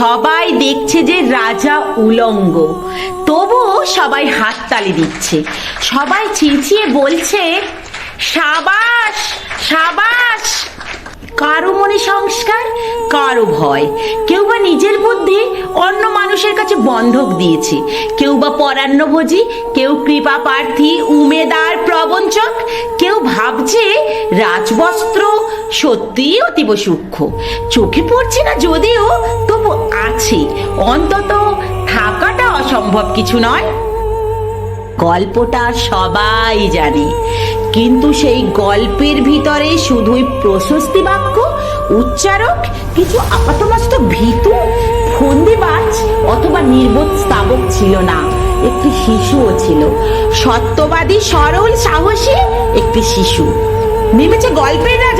সবাই দেখছে যে রাজা উলঙ্গ। তবুও সবাই হাততালি দিচ্ছে। সবাই চেঁচিয়ে বলছে, সাবাস সাবাস কারও মনে সংস্কার, কারও ভয়। কেউ বা নিজের বুদ্ধি অন্য মানুষের কাছে বন্ধক দিয়েছে। কেউ বা পরান্নভোজী, কেউ কৃপা প্রার্থী, উমেদার প্রবঞ্চক, কেউ ভাবছে রাজবস্ত্র সত্যিই অতীব সূক্ষ্ম। চোখে পড়ছে না যদিও, তবু আছে। অন্তত থাকাটা অসম্ভব কিছু নয়। গল্পটা সবাই জানে। কিন্তু সেই গল্পের ভিতরে শুধুই প্রশস্তি বাক্য, উচ্চারক, কিছু আপাতমস্ত ভীতু, ফন্দিবাজ অথবা নির্বোধ স্থাবক ছিল না। একটি শিশুও ছিল। সত্যবাদী, সরল, সাহসী একটি শিশু। নেমেছে গল্পের রাজা।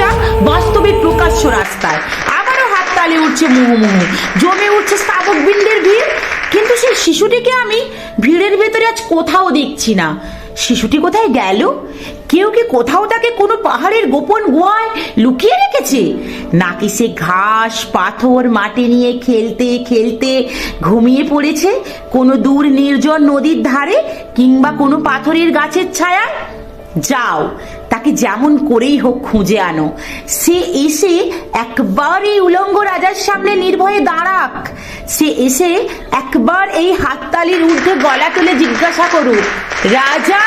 প্রকাশ্য রাস্তায়। আবারও হাততালি উঠছে মুহুমুহু জমে উঠছে স্থাবক বৃন্দের ভিড়। কিন্তু সেই শিশুটিকে আমি ভিড়ের ভেতরে আজ কোথাও দেখছি না। শিশুটি কোথায় গেল? কেউ কি কোথাও তাকে কোনো পাহাড়ের গোপন গুহায় লুকিয়ে রেখেছে? নাকি সে ঘাস পাথর মাটি নিয়ে খেলতে খেলতে ঘুমিয়ে পড়েছে কোনো দূর নির্জন নদীর ধারে কিংবা কোনো পাথরের গাছের ছায়ায়? যাও তাকে যেমন করেই হোক খুঁজে আনো। সে এসে একবার এই উলঙ্গ রাজার সামনে নির্ভয়ে দাঁড়াক। সে এসে একবার এই হাততালির ঊর্ধ্বে গলা তুলে জিজ্ঞাসা করুক, রাজা!